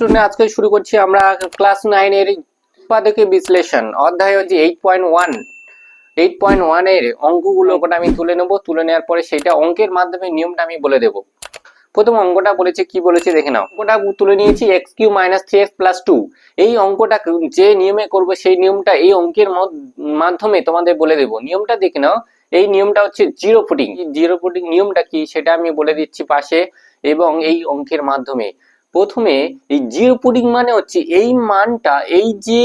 Student আজকে শুরু করছি আমরা ক্লাস নাইনের উৎপাদকের বিশ্লেষণ। অধ্যায় হচ্ছে eight point one eight point ওয়ানের অঙ্কগুলো ওটা আমি তুলে নেব। তুলে নেওয়ার পরে সেটা অঙ্কের মাধ্যমে নিয়মটা আমি বলে দেবো। প্রথম অঙ্কটা বলেছে, কি বলেছে দেখে নাও। অঙ্কটা তুলে নিয়েছি x cube minus three x plus two এই অঙ্কটা যে নিয়মে করব সেই নিয়মটা এই অঙ্কের মাধ্যমে তোমাদের বলে দেবো। নিয়মটা দেখে নাও। এই নিয়মটা হচ্ছে জিরো ফুটিং জিরো ফুটিং নিয়মটা কি সেটা আমি বলে দিচ্ছি পাশে এবং এই অঙ্কের মাধ্যমে। প্রথমে এই জিরো পুডিং মানে হচ্ছে এই মানটা, এই যে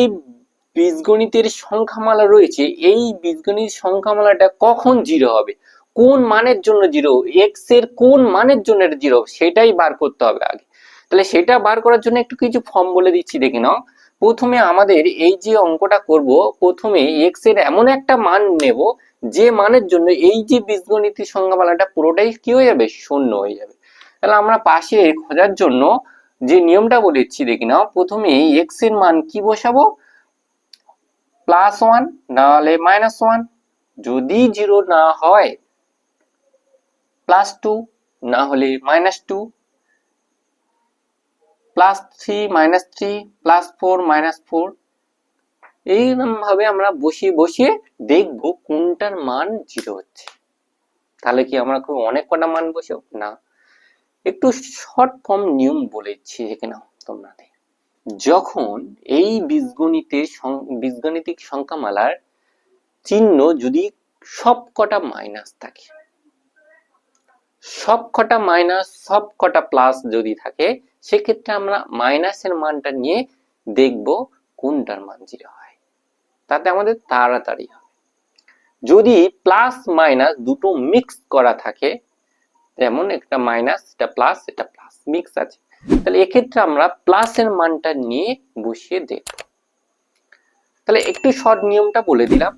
বীজগণিতের সংখ্যামালা রয়েছে, এই বীজগণিত সংখ্যামালাটা কখন জিরো হবে? কোন মানের জন্য জিরো এক্সের কোন মানের জন্য এটা জিরো সেটাই বার করতে হবে আগে। তাহলে সেটা বার করার জন্য একটু কিছু ফর্ম বলে দিচ্ছি, দেখে নাও। প্রথমে আমাদের এই যে অঙ্কটা করব, প্রথমে এক্সের এমন একটা মান নেব, যে মানের জন্য এই যে বীজগণিতের সংখ্যামালাটা পুরোটাই কি হয়ে যাবে? শূন্য হয়ে যাবে। তাহলে আমরা পাশে খোঁজার জন্য যে নিয়মটা বলেছি, দেখি নাও। প্রথমে এক্সের মান কি বসাবো? প্লাস ওয়ান নাহলে মাইনাস ওয়ান যদি জিরো না হয় প্লাস টু না হলে minus two plus three minus three plus four minus four এইরকম ভাবে আমরা বসিয়ে বসিয়ে দেখব কোনটার মান জিরো হচ্ছে। তাহলে কি আমরা খুব অনেক কটা মান বসে না। একটু শর্ট ফর্ম নিয়ম বলেছি এখানে তোমরা যখন এই বীজগণিতের সং- বীজগাণিতিক সংখ্যামালার চিহ্ন যদি সব কটা মাইনাস থাকে সব কটা মাইনাস সব কটা প্লাস যদি থাকে, সেক্ষেত্রে আমরা মাইনাসের মানটা নিয়ে দেখব কোনটার মান জিরো হয়। তাতে আমাদের তাড়াতাড়ি হবে। যদি প্লাস মাইনাস দুটো মিক্স করা থাকে যেমন একটা মাইনাস এটা প্লাস এটা প্লাস মিক্স আছে। তাহলে এক্ষেত্রে আমরা প্লাসের মানটা নিয়ে বসিয়ে দেখব তাহলে একটু শর্ট নিয়মটা বলে দিলাম।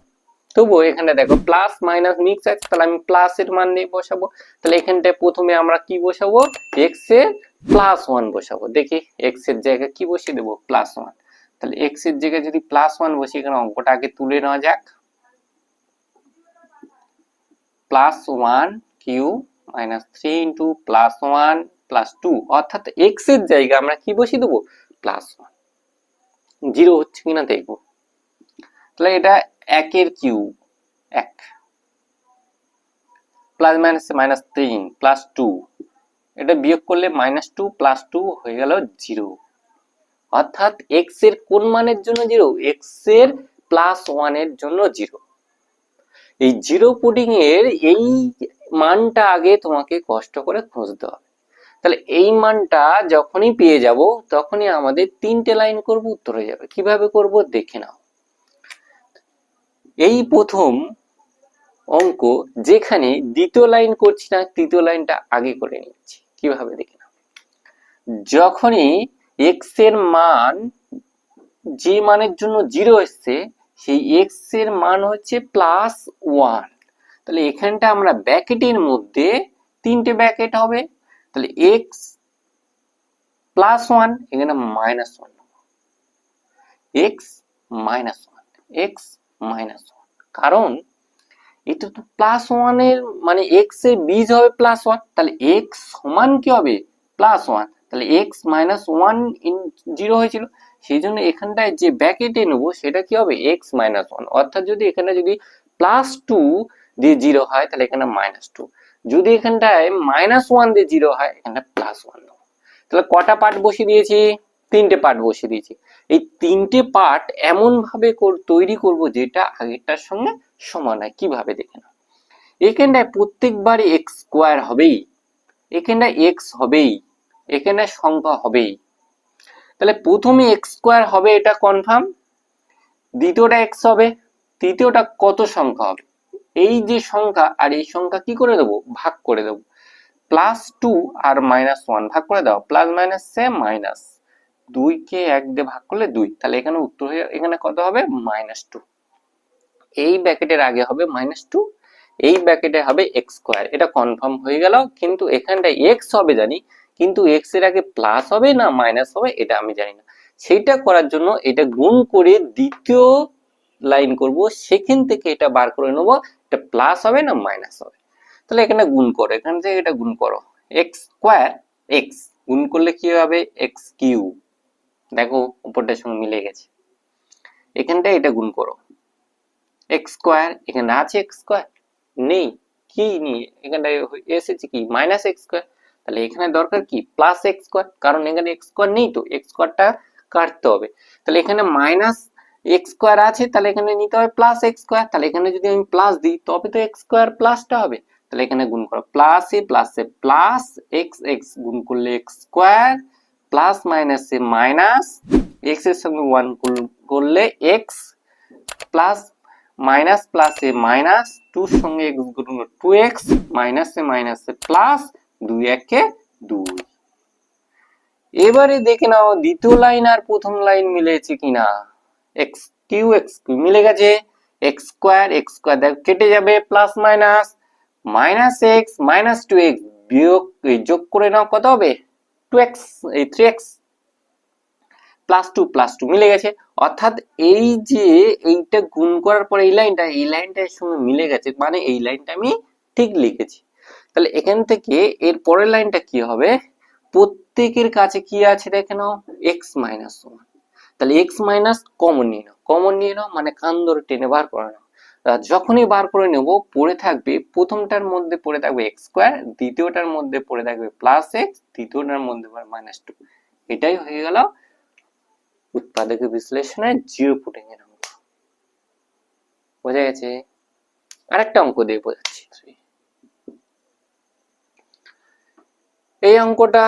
তবুও এখানে দেখো প্লাস মাইনাস মিক্স আছে, তাহলে আমি প্লাসের মান নিয়ে বসাবো। তাহলে এখানটায় প্রথমে আমরা কি বসাবো? এক্সের প্লাস ওয়ান বসাবো। দেখি এক্সের জায়গায় কি বসিয়ে দেবো? প্লাস ওয়ান তাহলে এক্সের জায়গায় যদি প্লাস ওয়ান বসি, এখানে অঙ্কটা আগে তুলে নেওয়া যাক। Plus one cube minus three into plus one plus two অর্থাৎ এক্সের জায়গায় আমরা কি বসিয়ে দেবো? প্লাস ওয়ান জিরো হচ্ছে কিনা দেখব। তাহলে এটা একের কিউ এক। প্লাস মাইনাস মাইনাস তিন প্লাস টু এটা বিয়োগ করলে মাইনাস টু প্লাস টু হয়ে গেল জিরো অর্থাৎ এক্সের কোন মানের জন্য জিরো এক্সের প্লাস ওয়ানের জন্য জিরো এই জিরো পুডিং এর এই মানটা আগে তোমাকে কষ্ট করে খুঁজতে হবে। তাহলে এই মানটা যখনই পেয়ে যাব, তখনই আমাদের তিনটে লাইন করব, উত্তর হয়ে যাবে। কীভাবে করব দেখে নাও। এই প্রথম অঙ্ক যেখানে দ্বিতীয় লাইন করছি না, তৃতীয় লাইনটা আগে করে নিচ্ছি কীভাবে দেখে নাও। যখনই এক্সের মান, যে মানের জন্য জিরো এসছে সেই এক্সের মান হচ্ছে প্লাস ওয়ান তাহলে এখানটা আমরা ব্যাকেটের মধ্যে তিনটে ব্যাকেট হবে। তাহলে এক্স প্লাস ওয়ান এখানে minus one x minus one x minus one কারণ এটা তো প্লাস ওয়ানের মানে এক্সের বীজ হবে প্লাস ওয়ান তাহলে এক্স সমান কি হবে? প্লাস ওয়ান তাহলে এক্স মাইনাস ওয়ান জিরো হয়েছিল। সেই জন্য এখানটায় যে ব্যাকেটে নেব, সেটা কি হবে? এক্স মাইনাস ওয়ান অর্থাৎ যদি এখানে যদি প্লাস টু দিয়ে জিরো হয়, তাহলে এখানে মাইনাস টু যদি এখানটায় মাইনাস ওয়ান দিয়ে জিরো হয়, এখানে প্লাস ওয়ান নেব তাহলে কটা পার্ট বসিয়ে দিয়েছি? তিনটে পার্ট বসিয়ে দিয়েছি। এই তিনটে পার্ট এমন ভাবে কর- তৈরি করব যেটা আগেরটার সঙ্গে সমান হয়। কীভাবে দেখে নাও। এখানটায় প্রত্যেকবার এক্স স্কোয়ার হবেই। এখানটায় এক্স হবেই। এখানে সংখ্যা হবেই। তাহলে প্রথমে এক্স স্কোয়ার হবে এটা কনফার্ম দ্বিতীয়টা এক্স হবে, তৃতীয়টা কত সংখ্যা হবে? এই যে সংখ্যা আর এই সংখ্যা কি করে দেবো? ভাগ করে দেবো। প্লাস টু আর মাইনাস ওয়ান ভাগ করে দাও। প্লাস মাইনাস সে মাইনাস দুইকে এক দিয়ে ভাগ করলে দুই। তাহলে এখানে উত্তর হয়ে এখানে কত হবে? মাইনাস টু এই ব্যাকেটের আগে হবে মাইনাস টু এই ব্যাকেটে হবে এক্স স্কোয়ার এটা কনফার্ম হয়ে গেল, কিন্তু এখানটায় এক্স হবে জানি কিন্তু এক্সের আগে প্লাস হবে না মাইনাস হবে, এটা আমি জানি না। সেইটা করার জন্য এটা গুণ করে দ্বিতীয় লাইন করব, সেখান থেকে এটা বার করে নেব, এটা প্লাস হবে না মাইনাস হবে? তাহলে এখানে গুণ করো, এখান থেকে এটা গুণ করো। এক্স স্কোয়ার এক্স গুণ করলে কি হবে? X cube. দেখো, উপরটার সঙ্গে মিলে গেছে। এখানটা এটা গুণ করো। এক্স স্কোয়ার এখানে আছে এক্স স্কোয়ার নেই। কি নিয়ে? এখানটায় এসেছে কি? মাইনাস এক্স স্কোয়ার তাহলে এখানে দরকার কি? প্লাস এক্স স্কোয়ার কারণ এখানে এক্স স্কোয়ার নেই তো এক্স স্কোয়ারটা কাটতে হবে। তাহলে এখানে মাইনাস এক্স স্কোয়ার আছে, তাহলে এখানে নিতে হবে প্লাস এক্স স্কোয়ার তাহলে এখানে যদি আমি প্লাস দিই, তবে তো এক্স স্কোয়ার প্লাসটা হবে। তাহলে এখানে গুণ করো plus A plus A plus x x গুণ করলে x square plus minus A minus এক্সের সঙ্গে ওয়ান করলে x plus minus plus A minus টুর সঙ্গে এক্স গুণ two x minus A minus A plus দুই একে দুই। এবারে দেখে নাও, দ্বিতীয় লাইন আর প্রথম লাইন মিলেছে কিনা। এক্স কিউ এক্স কিউ, মিলে গেছে। এক্স স্কোয়ার এক্স স্কোয়ার কেটে যাবে plus minus minus x minus two x বিয়োগ যোগ করে নাও, কত হবে? টু এক্স এই three x plus two plus two মিলে গেছে। অর্থাৎ এই যে এইটা গুণ করার পরে এই লাইনটা, এই লাইনটার সঙ্গে মিলে গেছে মানে এই লাইনটা আমি ঠিক লিখেছি। তাহলে এখান থেকে এর পরের লাইনটা কি হবে? প্রত্যেকের কাছে কি আছে দেখে নাও? এক্স মাইনাস ওয়ান তাহলে এক্স মাইনাস কমন নিয়ে নাও। কমন নিয়ে নাও মানে কান ধরে টেনে বার করে নাও। যখনই বার করে নেব, পড়ে থাকবে প্রথমটার মধ্যে পড়ে থাকবে এক্স স্কোয়ার দ্বিতীয়টার মধ্যে পড়ে থাকবে প্লাস এক্স তৃতীয়টার মধ্যে মাইনাস টু এটাই হয়ে গেল উৎপাদক বিশ্লেষণে জিরো পুটিং এর অঙ্ক। বোঝা গেছে? আরেকটা অঙ্ক দিয়ে বোঝাচ্ছি। এই অঙ্কটা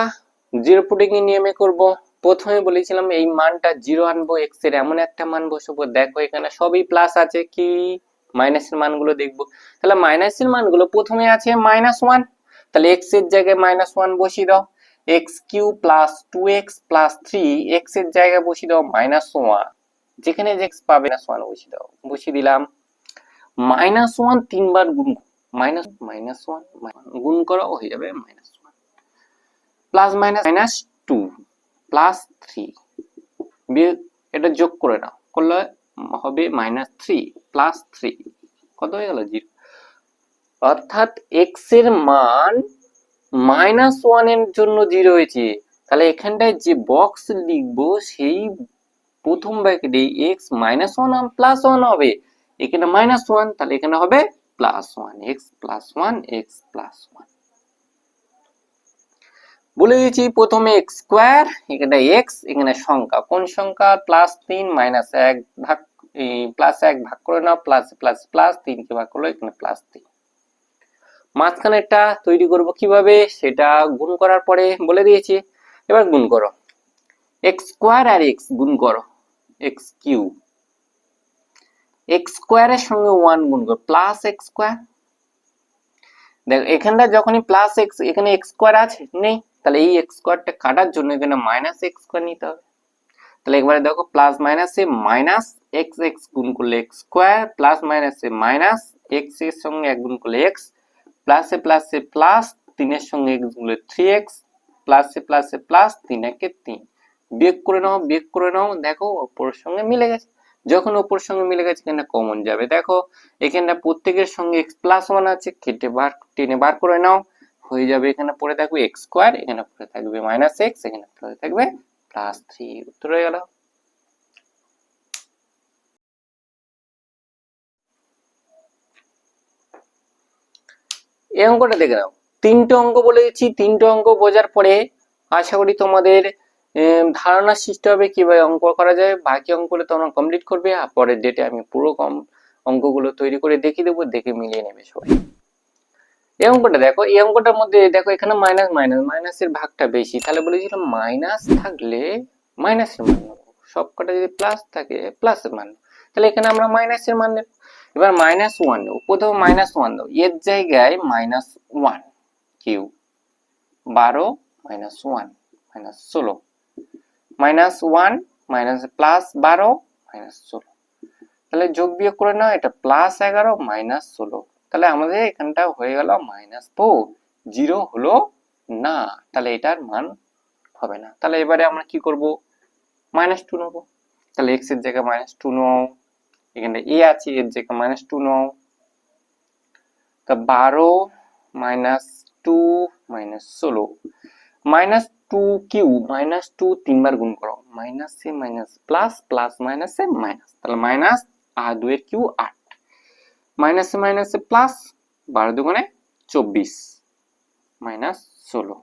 জিরো পুটিং এর নিয়মে করব। প্রথমে বলেছিলাম এই মানটা জিরো আনব এক্সের এমন একটা মান বসাবো। দেখো এখানে সবই প্লাস আছে, কি? মাইনাসের মানগুলো দেখব। তাহলে মাইনাসের মানগুলো প্রথমে আছে মাইনাস ওয়ান তাহলে এক্সের জায়গায় মাইনাস ওয়ান বসিয়ে দাও। X cube plus two x plus three এক্সের জায়গায় বসিয়ে দাও মাইনাস ওয়ান যেখানে এক্স পাবে মাইনাস ওয়ান বসিয়ে দাও, বসিয়ে দিলাম। মাইনাস ওয়ান তিনবার গুণ মাইনাস মাইনাস ওয়ান গুণ করো হয়ে যাবে minus plus minus minus two plus three এটা যোগ করে নাও। করলে হবে মাইনাস থ্রি প্লাস থ্রি কত হয়ে গেল? জিরো অর্থাৎ এক্সের মান মাইনাস ওয়ানের জন্য জিরো হয়েছে। তাহলে এখানটায় যে বক্স লিখব, সেই প্রথম ব্র্যাকেটে x minus one plus one হবে। এখানে মাইনাস ওয়ান তাহলে এখানে হবে plus one x plus one x plus one বলে দিয়েছি, প্রথমে এক্স স্কোয়ার এখানে এক্স এখানে সংখ্যা। কোন সংখ্যা? প্লাস তিন মাইনাস এক ভাগ প্লাস এক ভাগ করে নাও প্লাস প্লাস প্লাস তিনকে ভাগ করল এখানে প্লাস তিন। মাঝখানেরটা তৈরি করব কীভাবে? সেটা গুণ করার পরে বলে দিয়েছি। এবার গুণ করো। এক্স স্কোয়ার আর এক্স গুণ করো। এক্স কিউ এক্স স্কোয়ারের সঙ্গে ওয়ান গুণ করো। প্লাস এক্স স্কোয়ার দেখো, এখানটা যখনই প্লাস এক্স এখানে এক্স স্কোয়ার আছে? নেই। তাহলে এই এক্স স্কোয়ারটা কাটার জন্য এখানে মাইনাস এক্স স্কোয়ার নিতে হবে। তাহলে একবারে দেখো প্লাস মাইনাসে মাইনাস এক্স এক্স গুণ করলে এক্স স্কোয়ার প্লাস মাইনাসে মাইনাস এক্সের সঙ্গে এক গুণ করলে এক্স প্লাসে প্লাসে প্লাস তিনের সঙ্গে এক্সগুলো থ্রি এক্স প্লাসে প্লাসে প্লাস তিন একে তিন। বিয়োগ করে নাও, বিয়োগ করে নাও, দেখো ওপরের সঙ্গে মিলে গেছে। যখন ওপর সঙ্গে মিলে গেছে, এখানে কমন যাবে। দেখো, এখানে প্রত্যেকের সঙ্গে এক্স প্লাস ওয়ান আছে, কেটে বার, টেনে বার করে নাও। হয়ে যাবে এখানে পড়ে থাকবে এক্স স্কোয়ার এখানে পড়ে থাকবে মাইনাস এক্স এখানে পড়ে থাকবে প্লাস থ্রি উত্তর হয়ে গেল। এই অঙ্কটা দেখে নাও। তিনটে অঙ্ক বলে দিচ্ছি, তিনটে অঙ্ক বোঝার পরে আশা করি তোমাদের ধারণা সৃষ্টি হবে, কীভাবে অঙ্ক করা যায়। বাকি অঙ্কগুলো তোমরা কমপ্লিট করবে, আর পরের ডেটে আমি পুরো কম অঙ্কগুলো তৈরি করে দেখিয়ে দেবো, দেখে মিলিয়ে নেবে সবাই। এই অঙ্কটা দেখো, এই অঙ্কটার মধ্যে দেখো এখানে মাইনাস মাইনাস মাইনাসের ভাগটা বেশি। তাহলে বলেছিলাম মাইনাস থাকলে মাইনাসের মান নেব। সব কটা যদি প্লাস থাকে প্লাসের মান তাহলে এখানে আমরা মাইনাসের মান নেব। এবার মাইনাস ওয়ান নেব। প্রথমে মাইনাস ওয়ান দেবো এর জায়গায় মাইনাস ওয়ান কিউ। বারো মাইনাস ওয়ান মাইনাস ষোলো। মাইনাস ওয়ান মাইনাস প্লাস বারো মাইনাস ষোলো। তাহলে যোগ বিয়োগ করে নাও, এটা প্লাস এগারো মাইনাস ষোলো। তাহলে আমাদের এখানটা হয়ে গেল মাইনাস ফোর জিরো হলো না, তাহলে এটার মান হবে না। তাহলে এবারে আমরা কি করব? মাইনাস টু নেব। তাহলে এক্সের জায়গায় মাইনাস টু নাও, এখানে এ আছে, এর জায়গায় মাইনাস টু নাও। তা বারো মাইনাস টু মাইনাস ষোলো। Minus two Q minus two তিনবার গুণ করো। Minus A minus plus plus minus A minus তাহলে মাইনাস আর দুয়ের কিউ আট। মাইনাসে মাইনাসে প্লাস বারো দুগুণে চব্বিশ, মাইনাস ষোলো।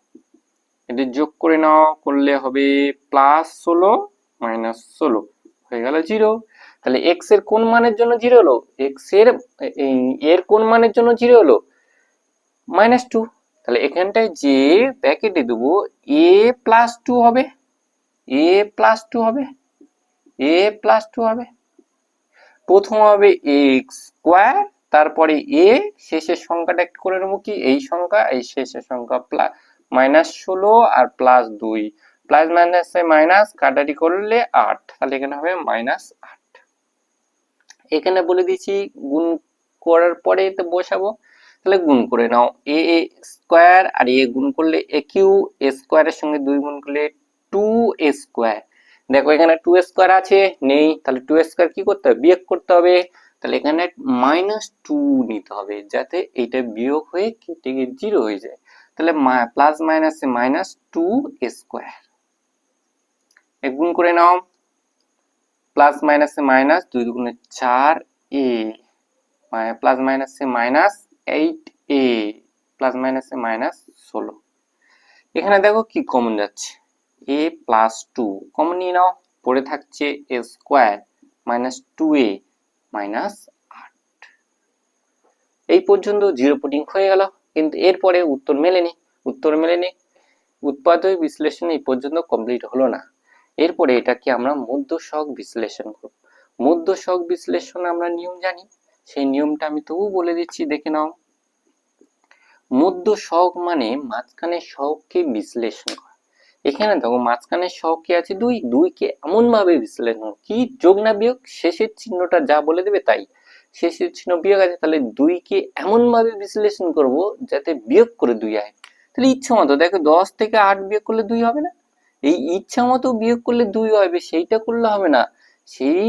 এটা যোগ করে নাও, করলে হবে প্লাস ষোলো, মাইনাস ষোলো, হয়ে গেল জিরো তাহলে এক্সের কোন মানের জন্য জিরো হলো? এক্সের এর কোন মানের জন্য জিরো হলো? মাইনাস টু তাহলে এখানটায় যে ব্যাকেটে দেবো এ প্লাস টু হবে। এ প্লাস টু হবে। এ প্লাস টু হবে। প্রথম হবে এক্স স্কোয়ার তারপরে এ শেষের সংখ্যাটা একটু করে নেব কি? এই সংখ্যা, এই শেষের সংখ্যা প্লাস মাইনাস ষোলো আর প্লাস দুই। প্লাস মাইনাসে মাইনাস কাটাটি করলে আট। তাহলে এখানে হবে মাইনাস আট। এখানে বলে দিচ্ছি গুণ করার পরে এতে বসাবো। তাহলে গুণ করে নাও এ স্কোয়ার আর এ গুণ করলে এ কিউ এ স্কোয়ারের সঙ্গে দুই গুণ করলে টু এ স্কোয়ার দেখো, এখানে টু স্কোয়ার আছে, নেই, তাহলে টু স্কোয়ার কি করতে হবে? বিয়োগ করতে হবে। তাহলে এখানে মাইনাস টু নিতে হবে, যাতে এটা বিয়োগ হয়ে কেটে গিয়ে জিরো হয়ে যায়। তাহলে প্লাস মাইনাসে মাইনাস টু স্কোয়ার গুণ করে নাও। প্লাস মাইনাসে মাইনাস দুই দুগুণে চার এ। প্লাস মাইনাসে মাইনাস এইট এ। প্লাস মাইনাসে মাইনাস ষোলো। এখানে দেখো কি কমন যাচ্ছে। এ প্লাস টু কমন নিয়ে নাও, পড়ে থাকছে A square minus two A minus এই পর্যন্ত জিরো পুটিং হয়ে গেল, কিন্তু এরপরে উত্তর মেলেনি উত্তর মেলেনি। উৎপাদক বিশ্লেষণ এই পর্যন্ত কমপ্লিট হলো না। এরপরে এটাকে আমরা মধ্য শক বিশ্লেষণ করব। মধ্য শক বিশ্লেষণ আমরা নিয়ম জানি, সেই নিয়মটা আমি তবু বলে দিচ্ছি, দেখে নাও। মধ্য শক মানে মাঝখানে শককে বিশ্লেষণ করা। এখানে দেখো মাঝখানে শক কি আছে দুই, দুইকে এমন ভাবে বিশ্লেষণ কি যোগ না বিয়োগ? শেষের চিহ্নটা যা বলে দেবে তাই। শেষের চিহ্ন বিয়োগ আছে, তাহলে দুইকে এমন ভাবে বিশ্লেষণ করব যাতে বিয়োগ করে দুই আয়। তাহলে ইচ্ছা মতো, দেখো দশ থেকে আট বিয়োগ করলে দুই হবে না? এই ইচ্ছা মতো বিয়োগ করলে দুই হবে, সেইটা করলে হবে না। সেই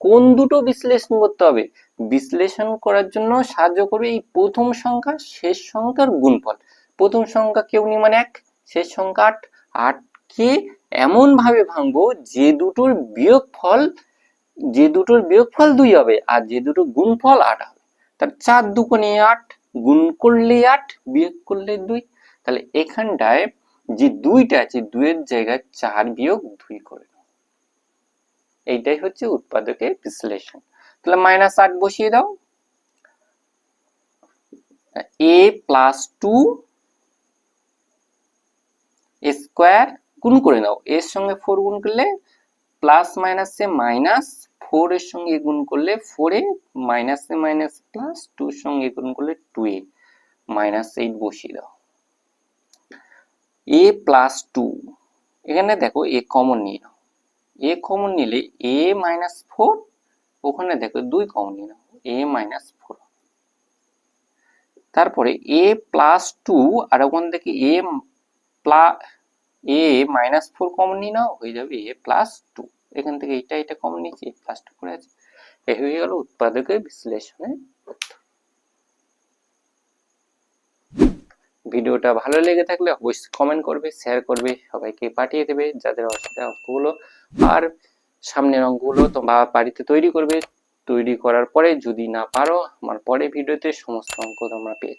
কোন দুটো বিশ্লেষণ করতে হবে? বিশ্লেষণ করার জন্য সাহায্য করবে এই প্রথম সংখ্যা, শেষ সংখ্যার গুণফল। প্রথম সংখ্যা কেউ নি মানে এক, শেষ সংখ্যা আট। আটকে এমন ভাবে ভাঙবো যে দুটোর বিয়োগফল, যে দুটোর বিয়োগফল দুই হবে আর যে দুটো গুণফল আট হবে। তার চার দুকোণে আট গুণ করলে আট, বিয়োগ করলে দুই। তাহলে এখানটায় যে দুইটা আছে, দুইয়ের জায়গায় চার বিয়োগ দুই করে এইটাই হচ্ছে উৎপাদকের বিশ্লেষণ। তাহলে মাইনাস আট বসিয়ে দাও। এ প্লাস টু স্কোয়ার গুণ করে নাও। এর সঙ্গে ফোর গুণ করলে প্লাস মাইনাসে মাইনাস ফোর এর সঙ্গে গুণ করলে ফোর এ মাইনাসে মাইনাস প্লাস টুর সঙ্গে গুণ করলে টু এ মাইনাস এইট বসিয়ে দাও। এ প্লাস টু এখানে দেখো এ কমন নিয়ে নাও। এ কমন নিলে এ মাইনাস ফোর ওখানে দেখো দুই কমন নিয়ে নাও এ মাইনাস ফোর তারপরে এ প্লাস টু আর ওখান থেকে A plus A minus four common নিয়ে নাও, হয়ে যাবে এ প্লাস টু এখান থেকে এটা এটা কমন নিয়েছি এ প্লাস টু করে আছে। এ হয়ে গেল উৎপাদকের বিশ্লেষণে ভিডিওটা ভালো লেগে থাকলে অবশ্যই কমেন্ট করবে শেয়ার করবে, সবাইকে পাঠিয়ে দেবে যাদের অসুবিধা অঙ্কগুলো। আর সামনের অঙ্কগুলো তোমরা বাড়িতে তৈরি করবে, তৈরি করার পরে যদি না পারো, আমার পরে ভিডিওতে সমস্ত অঙ্ক তোমরা পেয়ে